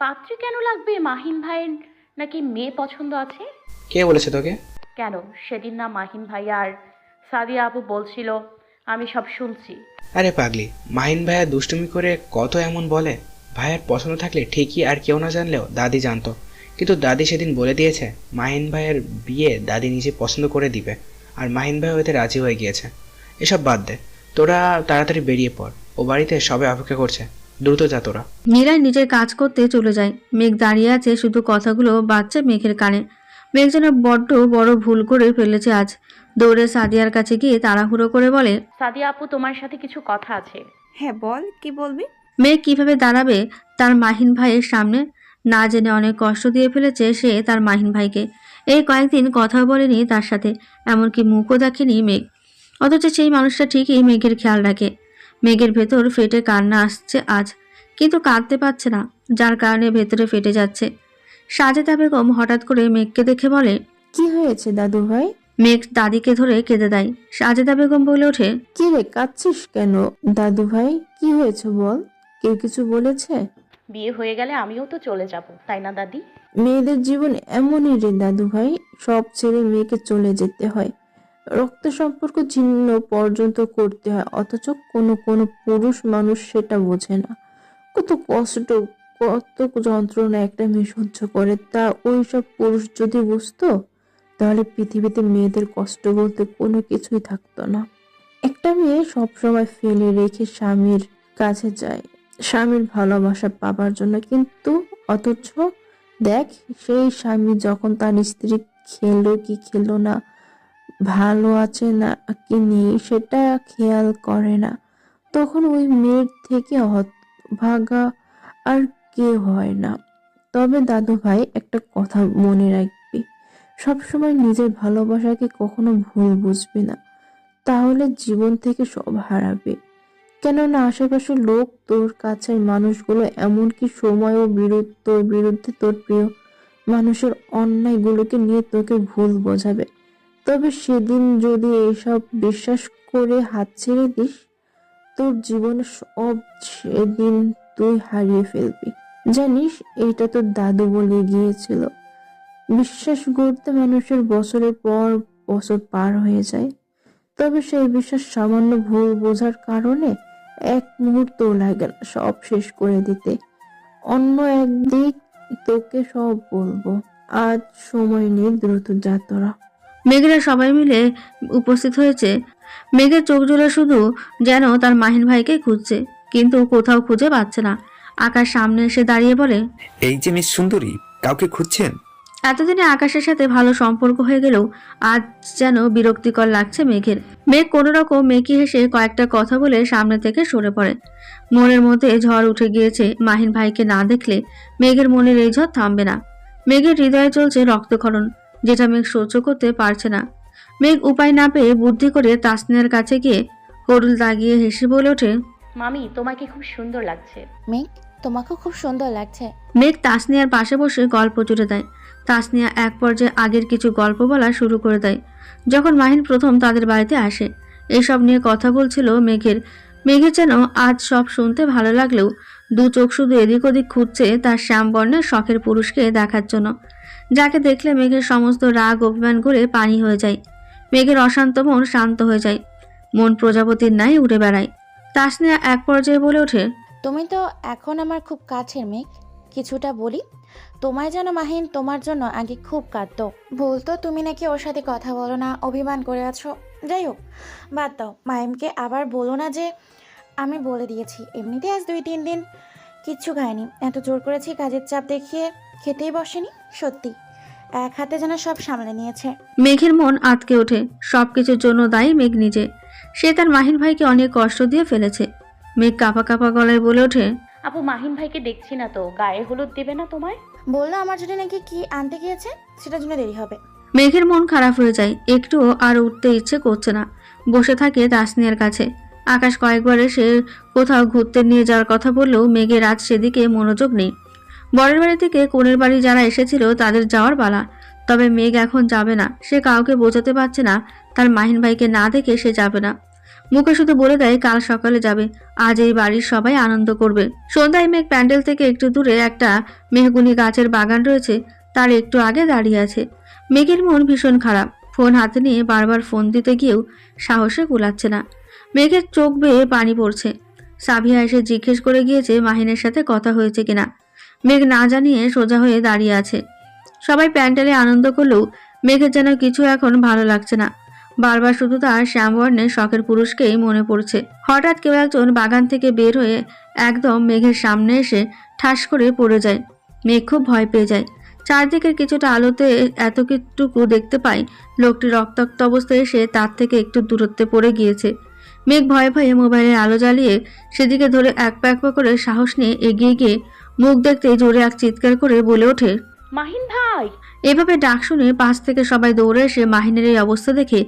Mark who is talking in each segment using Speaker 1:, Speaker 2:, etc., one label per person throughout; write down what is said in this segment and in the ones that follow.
Speaker 1: পাত্রী কেন লাগবে? মাহিন ভাইয়ের নাকি মেয়ে পছন্দ আছে?
Speaker 2: কে বলেছে তোকে?
Speaker 1: কেন? সেদিন না মাহিন ভাই আর সাদিয়া আপু বলছিল আমি সব শুনছি।
Speaker 2: আরে পাগলি মাহিন ভাইয়া দুষ্টুমি করে কত এমন বলে? ভাইয়ের পছন্দ থাকলে ঠিকই আর কেউ না জানলেও দাদি জানতো। কিন্তু দাদি সেদিন বলে দিয়েছে মাহিন ভাইয়ের বিয়ে দাদি নিজে পছন্দ করে দিবে। আর মাহিন ভাই ওতে রাজি হয়ে গিয়েছে। এসব বাদ দে তোরা তাড়াতাড়ি বেরিয়ে পড়। ও বাড়িতে সবে অপেক্ষা করছে। দ্রুত যা তোরা।
Speaker 3: নীলাই নিজের কাজ করতে চলে যায়। মেঘ দাঁড়িয়ে আছে শুধু কথাগুলো বাচ্চা মেঘের কানে। মেঘ যেন বড্ড বড় ভুল করে ফেলেছে আজ। দৌড়ে সাদিয়ার কাছে গিয়ে তাড়াহুড়ো করে বলে
Speaker 1: সাদিয়া আপু তোমার সাথে কিছু কথা আছে।
Speaker 4: হ্যাঁ বল কি বলবি?
Speaker 3: মেঘ কীভাবে দাঁড়াবে তার মাহিন ভাইয়ের সামনে? না জেনে অনেক কষ্ট দিয়ে ফেলেছে সে তার মাহিন ভাইকে। এই কয়েকদিন কথাও বলেনি তার সাথে এমনকি মুখও দেখেনি মেঘ। অথচ সেই মানুষটা ঠিকই মেঘের খেয়াল রাখে। মেঘের ভেতর ফেটে কান্না আসছে আজ কিন্তু কাঁদতে পারছে না যার কারণে ভেতরে ফেটে যাচ্ছে। সাজেদা বেগম হঠাৎ করে মেঘকে দেখে বলে
Speaker 5: কি হয়েছে দাদু ভাই?
Speaker 3: মেঘ দাদিকে ধরে কেঁদে দেয়। সাজেদা বেগম বলে ওঠে
Speaker 5: কি রে কাঁদছিস কেন? দাদু ভাই কি হয়েছে বল? কেউ কিছু বলেছে?
Speaker 1: বিয়ে হয়ে গেলে আমিও তো চলে যাব তাই না দাদি?
Speaker 5: মেয়েদের জীবন এমনই রে দাদু ভাই সব ছেড়ে মেয়েকে চলে যেতে হয়। রক্ত সম্পর্ক ছিন্ন পর্যন্ত করতে হয়, অথচ কোনো কোনো পুরুষ মানুষ সেটা বোঝে না। কত কষ্ট, কত যন্ত্রণা একটা মেয়ে সহ্য করে। তা ওই সব পুরুষ যদি বুঝতো, তাহলে পৃথিবীতে মেয়েদের কষ্ট বলতে কোনো কিছুই থাকতো না। একটা মেয়ে সবসময় ফেলে রেখে স্বামীর কাছে যায়, স্বামীর ভালোবাসা পাবার জন্য। কিন্তু অথচ দেখ, সেই স্বামী যখন তার স্ত্রী খেলো কি খেলো না ভালো আছে না কি নেই সেটা খেয়াল করে না। তখন ওই মেয়ের থেকে ভাগা আর কে হয় না। তবে দাদু ভাই একটা কথা মনে রাখবি, সবসময় নিজের ভালোবাসাকে কখনো ভুল বুঝবি না। তাহলে জীবন থেকে সব হারাবে। কেননা আশেপাশের লোক তোর কাছের মানুষগুলো এমনকি সময় ও বিরুদ্ধ বিরুদ্ধে তোর প্রিয় মানুষের অন্যায়গুলোকে নিয়ে তোকে ভুল বোঝাবে। তবে সেদিন যদি এসব বিশ্বাস করে হাত ছেড়ে দিস, তোর জীবনে সব সেদিন তুই হারিয়ে ফেলবি। জানিস এটা তোর দাদু বলে গিয়েছিল। বিশ্বাস করতে মানুষের বছরের পর বছর পার হয়ে যায়। তবে সেই বিশ্বাস সামান্য ভুল বোঝার কারণে এক মুহূর্ত লাগে সব শেষ করে দিতে। অন্য একদিক তোকে সব বলব। আজ সময় নেই দ্রুত যা তোরা।
Speaker 3: মেঘেরা সবাই মিলে উপস্থিত হয়েছে। মেঘের চোখ জোড়া শুধু যেন তার মাহিন ভাইকে খুঁজছে কিন্তু কোথাও খুঁজে পাচ্ছে না। আকাশ সামনে এসে দাঁড়িয়ে বলে
Speaker 6: এই যে মিস সুন্দরী কাউকে খুঁজছেন?
Speaker 3: এতদিনে আকাশের সাথে ভালো সম্পর্ক হয়ে গেলেও আজ যেন বিরক্তিকর লাগছে মেঘের। মেঘ কোনো রকম মেকি হেসে কয়েকটা কথা বলে সামনে থেকে সরে পড়ে। মনের মধ্যে ঝড় উঠে গিয়েছে মাহিন ভাইকে না দেখলে মেঘের মনের এই ঝড় থামবে না। মেঘের হৃদয়ে চলছে রক্তক্ষরণ। যেটা মেঘ সহ্য করতে পারছে না। মেঘ উপায় না পেয়ে বুদ্ধি করে তাসনিয়ার কাছে গিয়ে হরুল দাগিয়ে হেসে বলে ওঠে
Speaker 1: মামি তোমাকে খুব সুন্দর লাগছে।
Speaker 7: মেঘ তোমাকেও খুব সুন্দর লাগছে।
Speaker 3: মেঘ তাসনিয়ার পাশে বসে গল্প জুড়ে দেয়। তাসনিয়া এক পর্যায়ে আগের কিছু গল্প বলা শুরু করে দেয়। যখন মাহিন প্রথম তাদের বাড়িতে আসে এসব নিয়ে কথা বলছিল মেঘের। মেঘের যেন আজ সব শুনতে ভালো লাগলেও দু চোখ শুধু এদিক ওদিক খুঁজছে তার শ্যামবর্ণের শখের পুরুষকে দেখার জন্য। যাকে দেখলে মেঘের সমস্ত রাগ অভিমান করে পানি হয়ে যায়। মেঘের অশান্ত মন শান্ত হয়ে যায়। মন প্রজাপতির ন্যায় উড়ে বেড়ায়। তাসনিয়া এক পর্যায়ে বলে ওঠে,
Speaker 7: তুমি তো এখন আমার খুব কাছের মেঘ। কিছুটা বলি, তোমায় যেন মাহিন তোমার জন্য আগে খুব কাঁদতো। বলতো তুমি নাকি ওর সাথে কথা বলো না, অভিমান করে আছো। যাই হোক, বাদ দাও। মাহিমকে আবার বলো না যে, আমি বলে দিয়েছি। এমনিতে আজ দুই তিন দিন কিচ্ছু খায়নি। এত জোর করেছি কাজের চাপ দেখিয়ে খেতেই বসেনি সত্যি। এক হাতে যেন সব সামলে নিয়েছে।
Speaker 3: মেঘের মন আটকে ওঠে সবকিছুর জন্য দায়ী মেঘ নিজে। সে তার মাহিন ভাইকে অনেক কষ্ট দিয়ে ফেলেছে। মেঘ কাঁপা কাঁপা গলায় বলে ওঠে
Speaker 1: আপু মাহিন ভাইকে দেখছি না তো গায়ে হলুদ দেবে না তোমায়?
Speaker 7: বলল আমার জন্য নাকি কি আনতে গিয়েছে? সেটার জন্য দেরি হবে।
Speaker 3: মেঘের মন খারাপ হয়ে যায় একটুও আর উঠতে ইচ্ছে করছে না। বসে থাকে তাসনিয়ার কাছে। আকাশ কয়েকবার এসে কোথাও ঘুরতে নিয়ে যাওয়ার কথা বললেও মেঘের আজ সেদিকে মনোযোগ নেই। বরের বাড়ি থেকে কোণের বাড়ি যারা এসেছিল তাদের যাওয়ার পালা। তবে মেঘ এখন যাবে না। সে কাউকে বোঝাতে পারছে না। তার মাহিন ভাইকে না দেখে সে যাবে না। মুখে শুধু বলে দেয়, কাল সকালে যাবে। আজ এই বাড়ির সবাই আনন্দ করবে। সন্ধ্যায় মেঘ প্যান্ডেল থেকে একটু দূরে একটা মেহগুনি গাছের বাগান রয়েছে। তার একটু আগে দাঁড়িয়ে আছে। মেঘের মন ভীষণ খারাপ। ফোন হাতে নিয়ে বারবার ফোন দিতে গিয়েও সাহসে কুলাচ্ছে না। মেঘের চোখ বেয়ে পানি পড়ছে। সাবিয়া এসে জিজ্ঞেস করে গিয়েছে মাহিনের সাথে কথা হয়েছে কিনা। মেঘ না জানিয়ে সোজা হয়ে দাঁড়িয়ে আছে। সবাই প্যান্ডেলে আনন্দ করলেও মেঘের যেন কিছু এখন ভালো লাগছে না। বারবার শুধু তার শ্যামবর্ণের শখের পুরুষকেই মনে পড়ছে। হঠাৎ কেউ একজন বাগান থেকে বের হয়ে একদম মেঘের সামনে এসে ঠাস করে পড়ে যায়। মেঘ খুব ভয় পেয়ে যায়। চারদিকের কিছুটা আলোতে এত কিছুটুকু দেখতে পাই লোকটি রক্তাক্ত অবস্থায় এসে তার থেকে একটু দূরত্বে পড়ে গিয়েছে। মেঘ ভয়ে ভয়ে মোবাইলের আলো জ্বালিয়ে সেদিকে ধরে এক পা এক পা করে সাহস নিয়ে এগিয়ে গিয়ে মুখ দেখতে জোরে এক চিৎকার করে বলে ওঠে
Speaker 1: মাহিন ভাই!
Speaker 3: এভাবে ডাক শুনে পাশ থেকে সবাই দৌড়ে এসে মাহিনের এই অবস্থা দেখে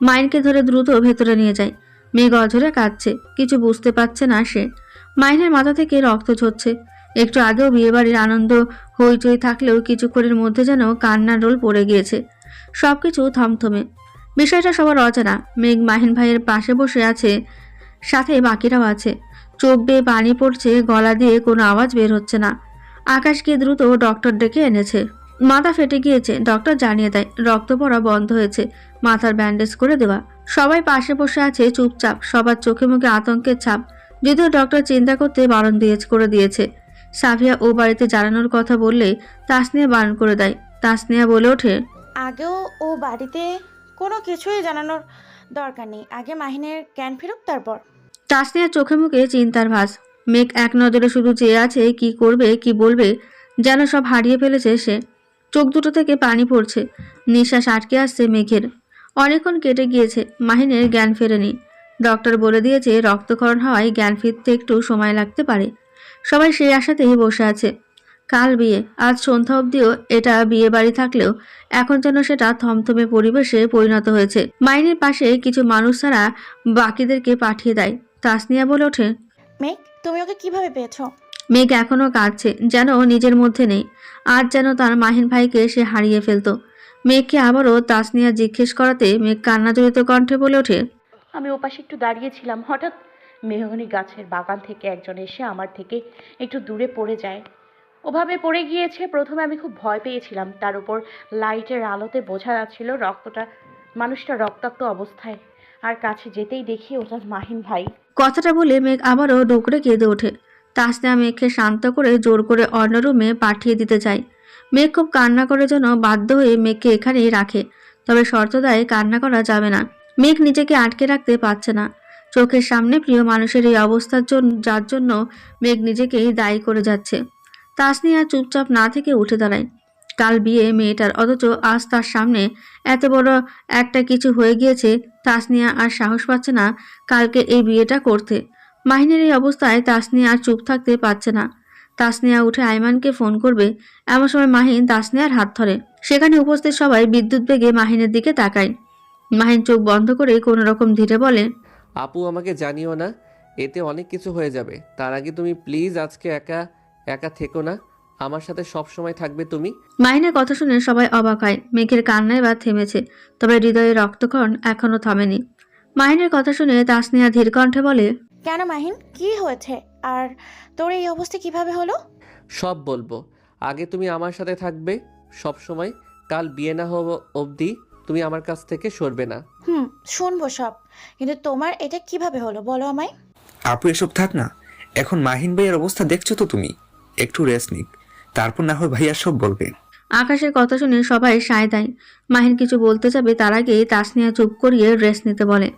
Speaker 3: মাইনকে ধরে দ্রুত ভেতরে নিয়ে যায়। মেঘ অঝরে কাঁদছে কিছু বুঝতে পারছে না সে। মাইনের মাথা থেকে রক্ত ঝরছে। একটু আগেও বিয়েবাড়ির আনন্দ হইচই থাকলেও কিছুক্ষণের মধ্যে যেন কান্নার রোল পড়ে গিয়েছে। সবকিছু থমথমে। বিষয়টা সবার অজানা। মেঘ মাহিন ভাইয়ের পাশে বসে আছে, সাথে বাকিরাও আছে। চোখ বেয়ে পানি পড়ছে, গলা দিয়ে কোনো আওয়াজ বের হচ্ছে না। আকাশকে দ্রুত ডক্টর ডেকে এনেছে। মাথা ফেটে গিয়েছে, ডক্টর জানিয়ে দেয়, রক্ত পড়া বন্ধ হয়েছে, মাথার ব্যান্ডেজ করে দেওয়া। সবাই পাশে বসে আছে, চুপচাপ, সবার চোখে মুখে আতঙ্কের ছাপ। যদিও ডক্টর চিন্তা করতে বারণ দিয়ে করে দিয়েছে। সাফিয়া ও বাড়িতে জানানোর কথা বললে তাসনিয়া বারণ করে দেয়। তাসনিয়া বলে ওঠে,
Speaker 7: আগেও ও বাড়িতে কোনো কিছুই জানানোর দরকার নেই। আগে মাহিনের জ্ঞান ফেরুক, তারপর।
Speaker 3: তাসনিয়ার চোখে মুখে চিন্তার ভাস মেঘ এক নজরে শুধু চেয়ে আছে কি করবে, কি বলবে, যেন সব হারিয়ে ফেলেছে সে। চোখ দুটো থেকে পানি পড়ছে। নিঃশ্বাস আটকে আসছে মেঘের। অনেকক্ষণ কেটে গিয়েছে, মাহিনের জ্ঞান ফেরেনি। ডক্টর বলে দিয়েছে, রক্তক্ষরণ হওয়ায় জ্ঞান ফিরতে একটু সময় লাগতে পারে। সবাই সেই আশাতেই বসে আছে। কাল বিয়ে আজ সন্ধ্যা অবধিও এটা বিয়ে বাড়ি থাকলেও এখন যেন সেটা থমথমে পরিবেশে পরিণত হয়েছে। মাইনের পাশে কিছু মানুষ ছাড়া বাকিদেরকে পাঠিয়ে দেয়। তাসনিয়া বলে ওঠে
Speaker 7: মেঘ তুমি ওকে কীভাবে পেয়েছ?
Speaker 3: মেঘ এখনও কাঁদছে যেন নিজের মধ্যে নেই। আজ যেন তার মাহিন ভাইকে সে হারিয়ে ফেলতো। মেঘকে আবারও তাসনিয়া জিজ্ঞেস করাতে মেঘ কান্নাজড়িত কণ্ঠে বলে ওঠে
Speaker 1: আমি ওপাশে একটু দাঁড়িয়েছিলাম হঠাৎ মেহগনি গাছের বাগান থেকে একজন এসে আমার থেকে একটু দূরে পড়ে যায়। ওভাবে পড়ে গিয়েছে, প্রথমে আমি খুব ভয় পেয়েছিলাম। তার উপর লাইটের আলোতে বোঝা যাচ্ছিল রক্তটা, মানুষটা রক্তাক্ত অবস্থায়। আর কাছে যেতেই দেখি ওটা মাহিন ভাই।
Speaker 3: কথাটা বলে মেঘ আবারও ডুকরে কেঁদে ওঠে। তাসনিয়া মেঘকে শান্ত করে জোর করে অন্য রুমে পাঠিয়ে দিতে চায়। মেঘ খুব কান্না করে যেন বাধ্য হয়ে মেঘকে এখানেই রাখে, তবে শর্ত দেয় কান্না করা যাবে না। মেঘ নিজেকে আটকে রাখতে পারছে না। চোখের সামনে প্রিয় মানুষের এই অবস্থার জন্য যার জন্য মেঘ নিজেকেই দায়ী করে যাচ্ছে। তাসনিয়া চুপচাপ না থেকে উঠে দাঁড়ায়। কাল বিয়ে মেয়েটার, অথচ আজ তার সামনে এত বড় একটা কিছু হয়ে গিয়েছে, তাসনিয়া আর সাহস পাচ্ছে না কালকে এই বিয়েটা করতে। মাহিনের এই অবস্থায় তাসনিয়া আর চুপ থাকতে পারছে না। তাসনিয়া উঠে আইমানকে ফোন করবে। এমন সময় মাহিন তাসনিয়ার হাত ধরে। সেখানে উপস্থিত সবাই বিদ্যুৎ বেগে মাহিনের দিকে তাকায়। মাহিন চোখ বন্ধ করে কোনো রকম ধীরে বলে,
Speaker 4: আপু, আমাকে জানিও না, এতে অনেক কিছু হয়ে যাবে। তার আগে তুমি প্লিজ আজকে একা একা থেকো না। আমার সাথে সব সময় থাকবে তুমি।
Speaker 3: মাহিনের কথা শুনে সবাই অবাক হয়। মেঘের কান্নায় বা থেমেছে তবে হৃদয়ে রক্তক্ষরণ এখনও থামেনি। মাহিনের কথা শুনে তাসনিয়া ধীর কণ্ঠে বলে
Speaker 7: কেন মাহিন কি হয়েছে? আর তোর এই অবস্থা কীভাবে হলো?
Speaker 4: সব বলব। আগে তুমি আমার সাথে থাকবে সব সময়। কাল বিয়ে না হব অবধি তুমি আমার কাছ থেকে সরবে না।
Speaker 7: হুম শুনব সব। কিন্তু তোমার এটা কীভাবে হলো? বলো আমায়।
Speaker 6: আপু এসব থাক না। এখন মাহিন ভাইয়ের অবস্থা দেখছ তো তুমি? একটু রেস্ট নিক। তারপর না হয় ভাইয়া সব বলবে।
Speaker 3: আকাশের কথা শুনে সবাই সায় দেয়। মাহিন কিছু বলতে যাবে তার আগে তাসনিয়া চুপ করিয়ে রেস্ট নিতে বলে।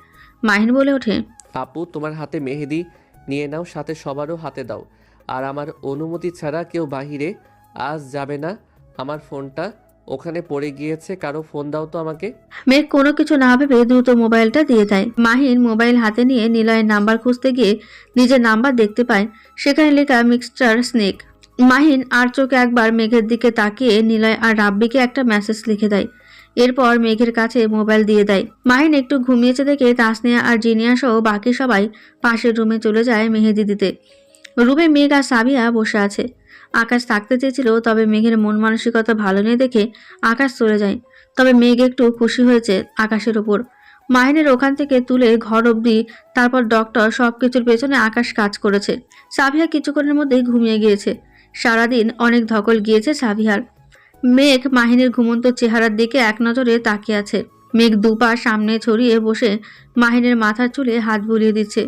Speaker 3: মাহিন বলে ওঠে
Speaker 4: আপু তোমার হাতে মেহেদি নিয়ে নাও সাথে সবারও হাতে দাও। আর আমার অনুমতি ছাড়া কেউ বাহিরে আজ যাবে না। আমার ফোনটা ওখানে পড়ে গিয়েছে কারও ফোন দাও তো আমাকে।
Speaker 3: মেঘ কোনো কিছু না ভেবে দ্রুত মোবাইলটা দিয়ে দেয়। মাহিন মোবাইল হাতে নিয়ে নিলয়ের নাম্বার খুঁজতে গিয়ে নিজের নাম্বার দেখতে পায়। সেখানে লেখা মিক্সচার স্নেক। মাহিন আর চোখে একবার মেঘের দিকে তাকিয়ে নিলয় আর রাব্বিকে একটা মেসেজ লিখে দেয়। এরপর মেঘের কাছে মোবাইল দিয়ে দেয়। মাহিন একটু ঘুমিয়েছে দেখে তাসনিয়া আর জিনিয়া সহ বাকি সবাই পাশের রুমে চলে যায় মেহেদি দিতে। রুমে মেঘ আর সাবিয়া বসে আছে। আকাশ থাকতে চেয়েছিল, তবে মেঘের মন মানসিকতা ভালো নেই দেখে আকাশ চলে যায়। তবে মেঘ একটু খুশি হয়েছে আকাশের ওপর মাহিনের ওখান থেকে তুলে ঘর অবধি, তারপর ডক্টর সব কিছুর পেছনে আকাশ কাজ করেছে। সাবিহা কিছুক্ষণের মধ্যেই ঘুমিয়ে গিয়েছে। সারাদিন অনেক ধকল গিয়েছে সাবিহার। মেঘ মাহিনের ঘুমন্ত চেহারার দিকে এক নজরে তাকিয়ে আছে। মেঘ দুপা সামনে ছড়িয়ে বসে মাহিনের মাথার চুলে হাত বুলিয়ে দিচ্ছে।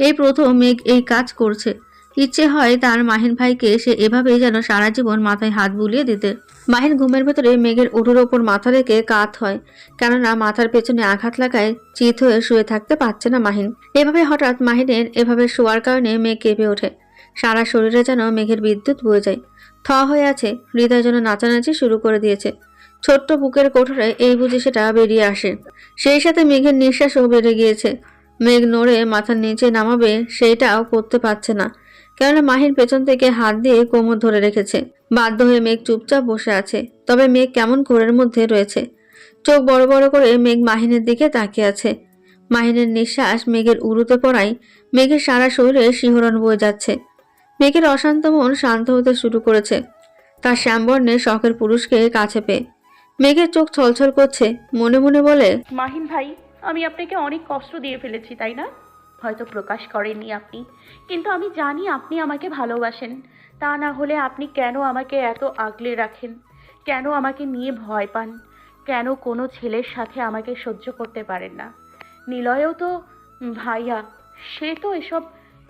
Speaker 3: এই প্রথম মেঘ এই কাজ করছে। ইচ্ছে হয় তার মাহিন ভাইকে সে এভাবেই যেন সারা জীবন মাথায় হাত বুলিয়ে দিতে। মাহিন ঘুমের ভেতরে মেঘের উঠোর ওপর মাথা রেখে কাত হয়, কেননা মাথার পেছনে আঘাত লাগায় চিত হয়ে শুয়ে থাকতে পারছে না মাহিন। এভাবে হঠাৎ মাহিনের এভাবে শোয়ার কারণে মেঘ কেঁপে ওঠে। সারা শরীরে যেন মেঘের বিদ্যুৎ বয়ে যায়। থ হয়ে আছে, হৃদয় যেন নাচানাচি শুরু করে দিয়েছে। ছোট্ট বুকের কোঠরে এই বুঝে সেটা বেরিয়ে আসে। সেই সাথে মেঘের নিঃশ্বাসও বেড়ে গিয়েছে। মেঘ নড়ে মাথার নিচে নামাবে, সেইটাও করতে পারছে না। কেননা মাহিন পেছন থেকে হাত দিয়ে কোমর ধরে রেখেছে। বাধ্য হয়ে মেঘ চুপচাপ বসে আছে। তবে মেঘ কেমন ঘোরের মধ্যে রয়েছে? চোখ বড় বড় করে মেঘ মাহিনের দিকে তাকিয়ে আছে। মাহিনের নিঃশ্বাস মেঘের উড়ুতে পড়ায়, মেঘের সারা শরীরে শিহরণ বয়ে যাচ্ছে। মেঘের অশান্ত মন শান্ত হতে শুরু করেছে। তার শ্যামবর্ণের শখের পুরুষকে কাছে পেয়ে। মেঘের চোখ ছলছল করছে, মনে মনে বলে,
Speaker 1: মাহিম ভাই, আমি আপনাকে অনেক কষ্ট দিয়ে ফেলেছি, তাই না? হয়তো প্রকাশ করেননি আপনি, কিন্তু আমি জানি আপনি আমাকে ভালোবাসেন। তা না হলে আপনি কেন আমাকে এত আগলে রাখেন? কেন আমাকে নিয়ে ভয় পান? কেন কোনো ছেলের সাথে আমাকে সহ্য করতে পারেন না? নিলয়ও তো, ভাইয়া, সে তো এসব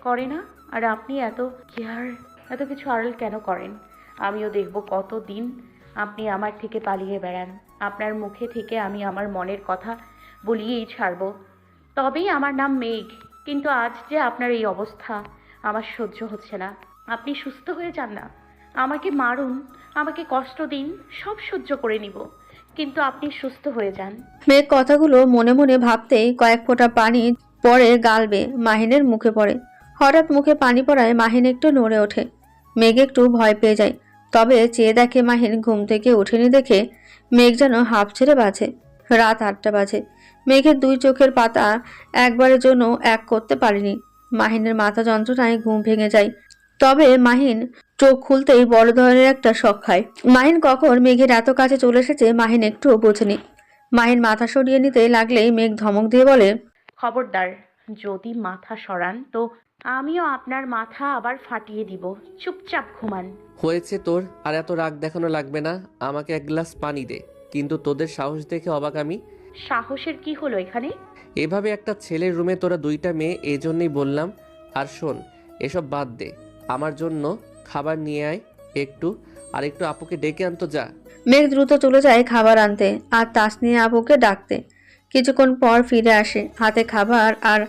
Speaker 1: করে না? আর আপনি এত কেয়ার, এত কিছু আড়াল কেন করেন? আমিও দেখব কত দিন আপনি আমার থেকে পালিয়ে বেড়ান। আপনার মুখে থেকে আমি আমার মনের কথা বলিয়েই ছাড়ব। তবেই আমার নাম মেঘ, কিন্তু আজ যে আপনার এই অবস্থা আমার সহ্য হচ্ছে না। আপনি সুস্থ হয়ে যান না। আমাকে মারুন, আমাকে কষ্ট দিন, সব সহ্য করে নিব। কিন্তু আপনি সুস্থ হয়ে যান।
Speaker 3: মেঘ কথাগুলো মনে মনে ভাবতেই কয়েক ফোঁটা পানি পরে গালবে মাহিনের মুখে পড়ে। হঠাৎ মুখে পানি পড়ায় মাহিন একটু নড়ে ওঠে। মেঘ একটু ভয় পেয়ে যায়। তবে চেয়ে দেখে মাহিন ঘুম থেকে ওঠেনি দেখে মেঘ যেন হাঁপ ছেড়ে বাজে রাত আটটা বাজে। মেঘের দুই চোখের পাতা একবারের জন্য এক করতে পারেনি। মাহিনের মাথা যন্ত্রণায় ঘুম ভেঙে যায়। তবে মাহিন চোখ খুলতেই বড় ধরনের একটা শখ খায়। মাহিন কখন মেঘের এত কাছে চলে এসেছে মাহিন একটুও বোঝেনি। মাহিন মাথা সরিয়ে নিতে লাগলেই মেঘ ধমক দিয়ে বলে,
Speaker 1: খবরদার, যদি মাথা সরান তো আমিও আপনার মাথা আবার ফাটিয়ে দিব। চুপচাপ ঘুমান।
Speaker 4: হয়েছে তোর আর এত রাগ দেখানো লাগবে না। আমাকে এক গ্লাস পানি দে কিন্তু তোদের সাহস দেখে অবাক আমি।
Speaker 1: সাহসের কি হলো এখানে?
Speaker 4: এভাবে একটা ছেলের রুমে তোরা দুইটা মেয়ে এই জন্যই বললাম। আর শোন এসব বাদ দে। আমার জন্য খাবার নিয়ে আয় একটু আর একটু আপুকে ডেকে আনতো যা।
Speaker 3: মেঘ দ্রুত চলে যায় খাবার আনতে আর তাসনিয়া আপুকে ডাকতে। কিছুক্ষণ পর ফিরে আসে হাতে খাবার আর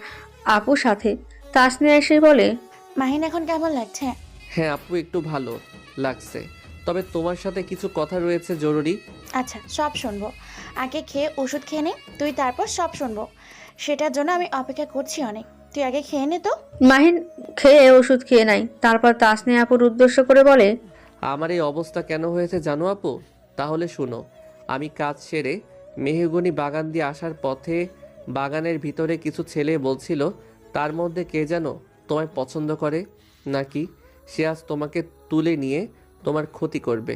Speaker 3: আপু সাথে। তাসনিয়া এসে বলে
Speaker 7: মাহিন এখন কেমন লাগছে?
Speaker 4: হ্যাঁ আপু একটু ভালো লাগছে। তবে তোমার সাথে কিছু কথা রয়েছে জরুরি?
Speaker 7: আচ্ছা সব শুনব। আগে খেয়ে ওষুধ খেয়ে নে তুই তারপর সব শুনব। সেটার জন্য আমি অপেক্ষা করছি অনেক। তুই আগে খেয়ে নে তো।
Speaker 3: মাহিন খেয়ে ওষুধ খেয়ে নাই তারপর তাসনিয়া আপুর উদ্দেশ্য করে বলে
Speaker 4: আমার এই অবস্থা কেন হয়েছে জানো আপু? তাহলে শুনো আমি কাজ সেরে মেহগনি বাগান দিয়ে আসার পথে বাগানের ভিতরে কিছু ছেলে বলছিল তার মধ্যে কে যেন তোমায় পছন্দ করে, নাকি সে আজ তোমাকে তুলে নিয়ে তোমার ক্ষতি করবে।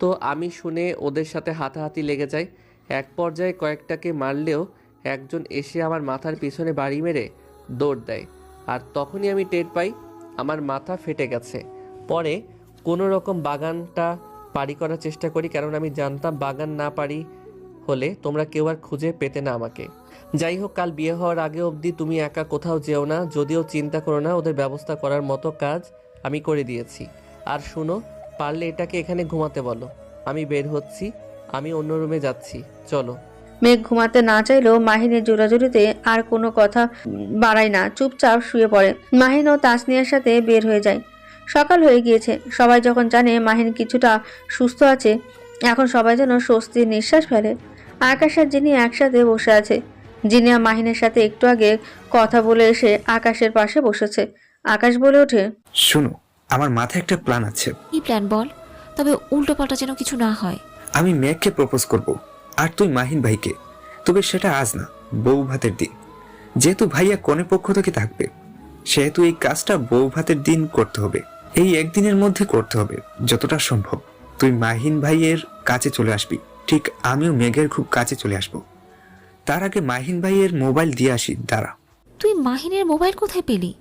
Speaker 4: তো আমি শুনে ওদের সাথে হাতাহাতি লেগে যায় এক পর্যায়ে কয়েকটাকে মারলেও একজন এসে আমার মাথার পিছনে বাড়ি মেরে দৌড় দেয়। আর তখনই আমি টের পাই আমার মাথা ফেটে গেছে। পরে কোনো রকম বাগানটা পারি করার চেষ্টা করি, কারণ আমি জানতাম বাগান না পারি হলে তোমরা কেউ আর খুঁজে পেতে না আমাকে। যাই হোক কাল বিয়ে হওয়ার আগে অবধি তুমি একা কোথাও যেও না, যদিও চিন্তা করো না, ওদের ব্যবস্থা করার মতো কাজ আমি করে দিয়েছি। আর শুনো, পারলে এটাকে এখানে ঘুমাতে বলো। আমি বের হচ্ছি, আমি অন্য রুমে যাচ্ছি, চলো।
Speaker 3: মেঘ ঘুমাতে না চাইলেও মাহিনের জোরাজুরিতে আর কোনো কথা বাড়ায় না, চুপচাপ শুয়ে পড়ে। মাহিন ও তাসনিয়ার সাথে বের হয়ে যায়। সকাল হয়ে গিয়েছে, সবাই যখন জানে মাহিন কিছুটা সুস্থ আছে, এখন সবাই যেন স্বস্তির নিঃশ্বাস ফেলে। আকাশ আর যিনি একসাথে বসে আছে। জিনিয়া মাহিনের সাথে একটু আগে কথা বলে এসে আকাশের পাশে বসেছে। আকাশ বলে ওঠে
Speaker 6: শোনো আমার মাথায় একটা প্ল্যান আছে।
Speaker 8: কি প্ল্যান বল? তবে উল্টো পাল্টা যেন কিছু না হয়।
Speaker 6: আমি মেঘকে প্রপোজ করব আর তুই মাহিন ভাইকে। তবে সেটা আজ না বউ ভাতের দিন। যেহেতু ভাইয়া কনে পক্ষ থেকে থাকবে সেহেতু এই কাজটা বউ ভাতের দিন করতে হবে। এই একদিনের মধ্যে করতে হবে যতটা সম্ভব। তুই মাহিন ভাইয়ের কাছে চলে আসবি। ঠিক আমিও মেঘের খুব কাছে চলে আসব। তার আগে মাহিন ভাইয়ের মোবাইল দিয়ে আসি, দাঁড়া।
Speaker 8: তুই মাহিনের মোবাইল কোথায় পেলি?